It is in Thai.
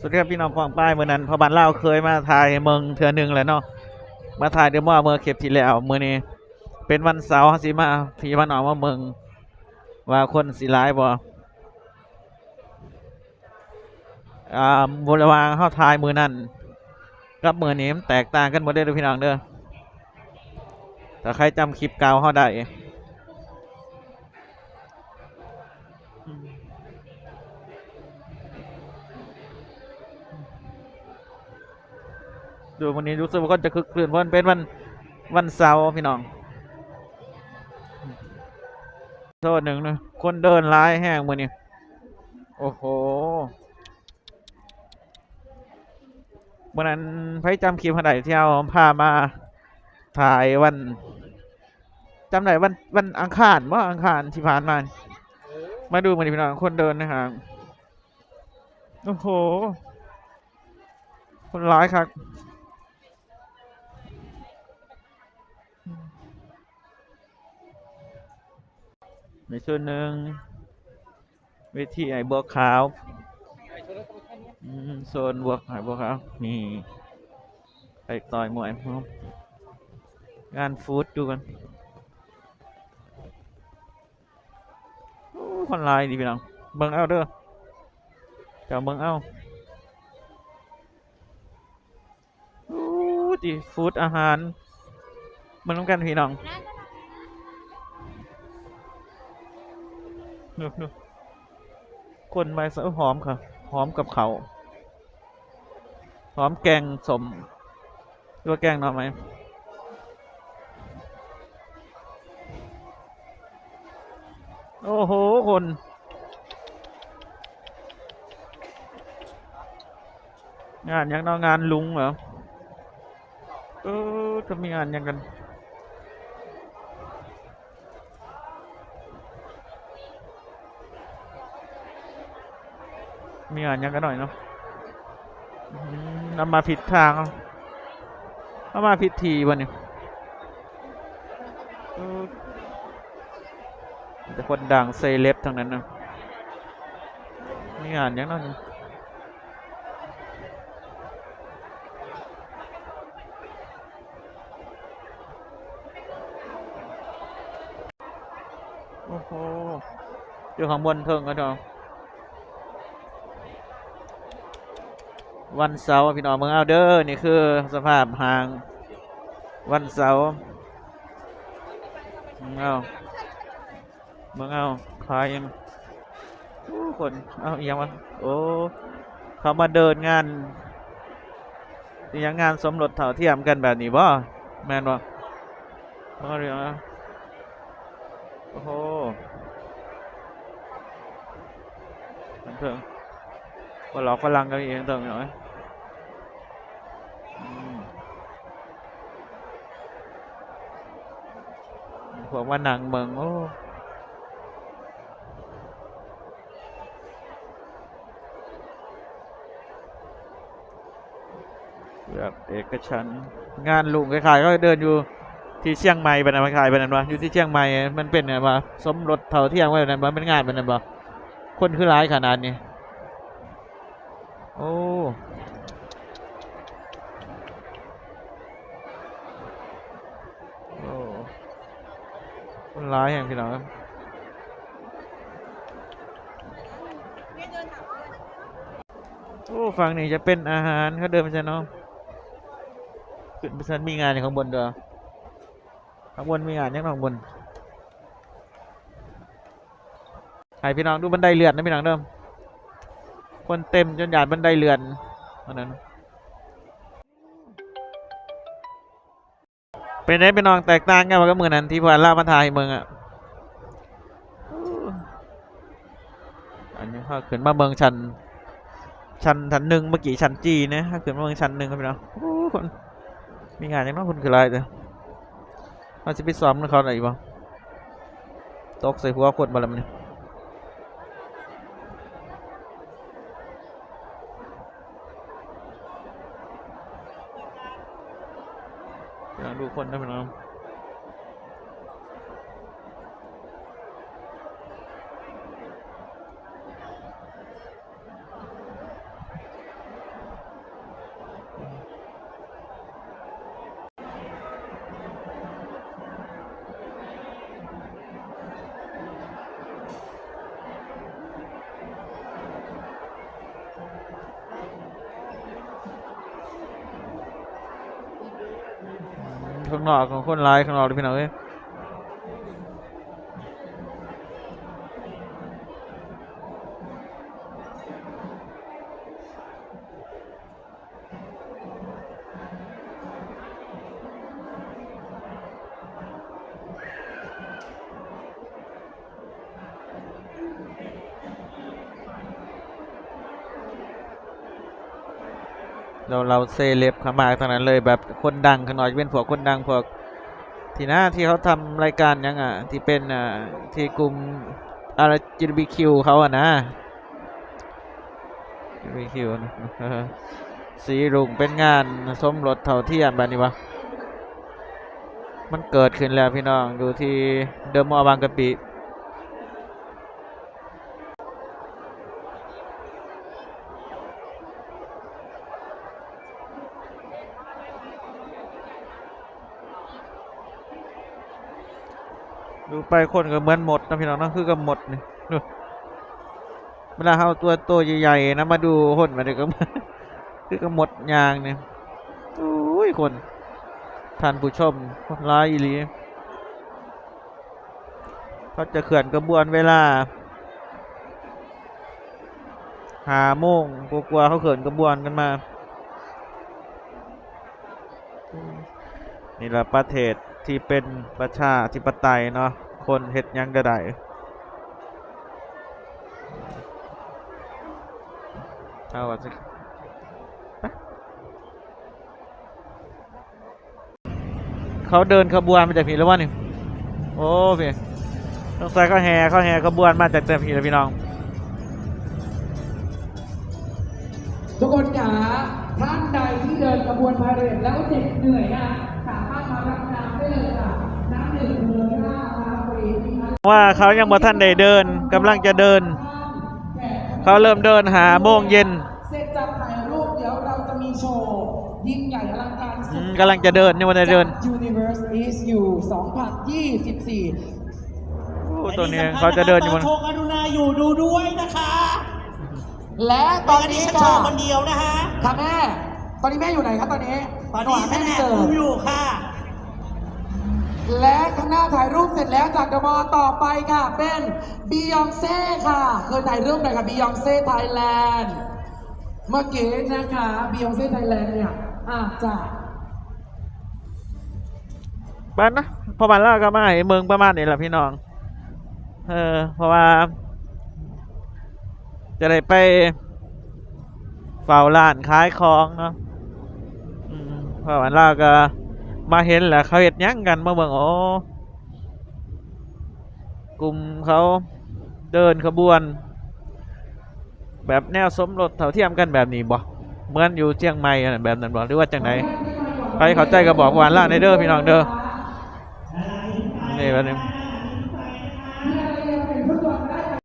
สวัสดีครับพี่น้องปองป้ายเมื่อนั้นพอบันเล่าเคยมาถ่ายเมืองเทือหนึงแล้วเนาะมาถ่ายเดี๋ยวมอเมื่อเข็บที่แล้วเมื่อนี้เป็นวันเสาร์สิมาพี่มันออกมาเมืองว่าคนสิร้ายบ่อ่าบริวางเข้าทายมือนั่นกับมือนี้แตกต่างกันหมดเลยเด้อพี่น้องเด้อแต่ใครจำคลิปเก่าเขาได้ ดูวันนี้รู้สึกว่าคนจะคึกคืนเพราะมันเป็นวันวันเสาร์พี่น้องโทษหนึ่งนะคนเดินร้ายแห้งมือนี่โอ้โหวันนั้นไพ่จำคลิปขนาดที่เอาพามาถ่ายวันจำได้วันวันอังคารว่าอังคารที่ผ่านมา มาดูมันดิพี่น้องคนเดินนะฮะโอ้โห คนร้ายครับ ในส่วนหนึ่งเวทีไอ้บัวขาวโซนบัวไอ้บัวขาวนี่ไปต่อยมวยพร้อมงานฟู้ดดูกันคนลายดีพี่น้องเบิ่งเอาเด้อเจ้าเบิ่งเอาโอ้ดีฟู้ดอาหาร มันต้องกันพี่น้องนูนูคนใบสะหอมค่ะหอมกับเขาหอมแกงสมหรือว่าแกงหน่อไหมโอ้โห คน งานยังนองานลุงเหรอเออจะมีงานยังกัน มีงานยังกันหน่อยเนาะนำมาผิดทางเอามาผิดทีวันนี้แต่คนดังเซเลบทั้งนั้นนะมีงานยังเนาะโอ้โหอยู่ข้างบนเทิงกันเนาะ วันเสาร์พี่น้องเมืองเอาเด้อนี่คือสภาพห่างวันเสาร์เมืองเอาเมืองเอาขายยังคนเอาอยังวะโอ้เขามาเดินงานยังงานสมรสเท่าเทียมกันแบบนี้บ่แมนบ่มาเรียกนะโอ้โหเถิง ก็หลอกฝรั่งกันเองเติมหน่อยอืมว่าหนังเมืองโอ้แบบเอกชันงานลุงคล้ายๆก็เดินอยู่ที่เชียงใหม่เป็นอะไรคล้ายเป็นอะไรวะอยู่ที่เชียงใหม่มันเป็นไงวะสมรสเท่าเทียมกันเป็นอะไรเป็นงานเป็นอะไรบ่คนคือร้ายขนาดนี้ โอ้ โอ้ คนร้ายอย่งพี่น้องโอ้ฝั่งนี้จะเป็นอาหารเขาเดินไปใช่เนาะขึ้นไปชั้นมีงานอยู่ข้างบนเด้อข้างบนมีงานยังข้างบนให้พี่น้องดูบันไดเลื่อนนะพี่น้องเดิมคนเต็มจนหยาดบันไดเลื่อนอันนั้น เป็นไงเป็นนองแตกต่างกันกับมือนั้นที่ผ่านล่ามาทายเมืองอะอันนี้ข้าขึ้นมาเมืองชันชันชั้นหนึ่งเมื่อกี้ชันจีนะข้าขึ้นมาเมืองชันหนึ่งครับพี่น้องโอ้คนมีงานยังน้องคนคืออะไรเด้อเราจะไปซ้อมกับเขาไหนบ้างตกใส่หัวคนมาแล้วมันอยากดู คนนะพี่น้อง ข้างนอกของคนร้ายข้างนอกเลยพี่น้องเอ้ย เราเราเซเลบเขามาทางนั้นเลยแบบคนดังขนอกจะเป็นพวกคนดังพวกที่หน้าที่เขาทำรายการยังอะที่เป็นอ่าที่กลุ่มอะไร GBQ เขาอะนะ GBQ นะเออสีรุ้งเป็นงานสมรสเท่าเทียมแบบนี้วะมันเกิดขึ้นแล้วพี่น้องอยู่ที่เดอะมอลล์บางกะปิ ดูไปคนก็เหมือนหมดนะพี่น้องนะคือกับหมดนี่ดูเวลาเอาตัวโตใหญ่ๆนะมาดูคนมาเด็กก็คือกับหมดยางเนี่ยโอ้ยคนท่านผู้ชมร้ายอีหลีเขาจะเขื่อนกระบวนเวลาหาโมงกลัวเขาเขื่อนกระบวนกันมา นี่แหละประเทศ ที่เป็นประชาธิปไตยเนาะคนเฮ็ดยังก็ได้เอาว่าสิเขาเดินขบวนมาจากพี่แล้ววะนี่โอ้พี่ต้องใส่เขาแห่เขาแห่ขบวนมาจากแต่พี่แล้วพี่น้อง ทุกคนจ๋าท่านใดที่เดินกระบวนพาเหรดแล้วเด็กเหนื่อยนะ ว่าเขายังบ่ทันได้เดินกำลังจะเดินแขกเขาเริ่มเดินหาโมงเย็นเสร็จจากถ่ายรูปเดี๋ยวเราจะมีโชว์ยิ่งใหญ่อลังการอืสุดมกำลังจะเดินยังไม่ได้เดินจาก Universe is you 2024โอ้ตัวนี้เขาจะเดินอยู่บนโชว์กรุณาอยู่ดูด้วยนะคะ และตตออนนนี้นี้ฉันโชค่ะว์คนเดียวนะคะค่ะแม่ตอนนี้แม่อยู่ไหนครับตอนนี้ตอนนี้หาฉัแม่นไม่แอบเจอดูอยู่ค่ะ และข้างหน้าถ่ายรูปเสร็จแล้วจากเดอะมอลล์ต่อไปค่ะ เป็นบียองเซ่ค่ะ เคยถ่ายรูปหน่อยค่ะบียองเซ่ไทยแลนด์เมื่อกี้นะคะบียองเซ่ไทยแลนด์เนี่ยอาจจะบ้านนะพอมันแล้วก็มาให้เมืองประมาณนี้แหละพี่น้อง เออ เพราะว่า จะได้ไปเฝ้าร้านขายของเนาะอืมพอมันแล้วก็ มาเห็นแหละเขาเห็ดยังกันมาเบิ่งโอ้กลุ่มเขาเดินขบวน แบบแนวสมรสเท่าเทียมกันแบบนี้บ่เหมือนอยู่เชียงใหม่แบบนั้นบ่หรือว่าจังไหนใครเข้าใจก็บอกว่าล่าในเด้อพี่น้องเด้อนี่แบบนี้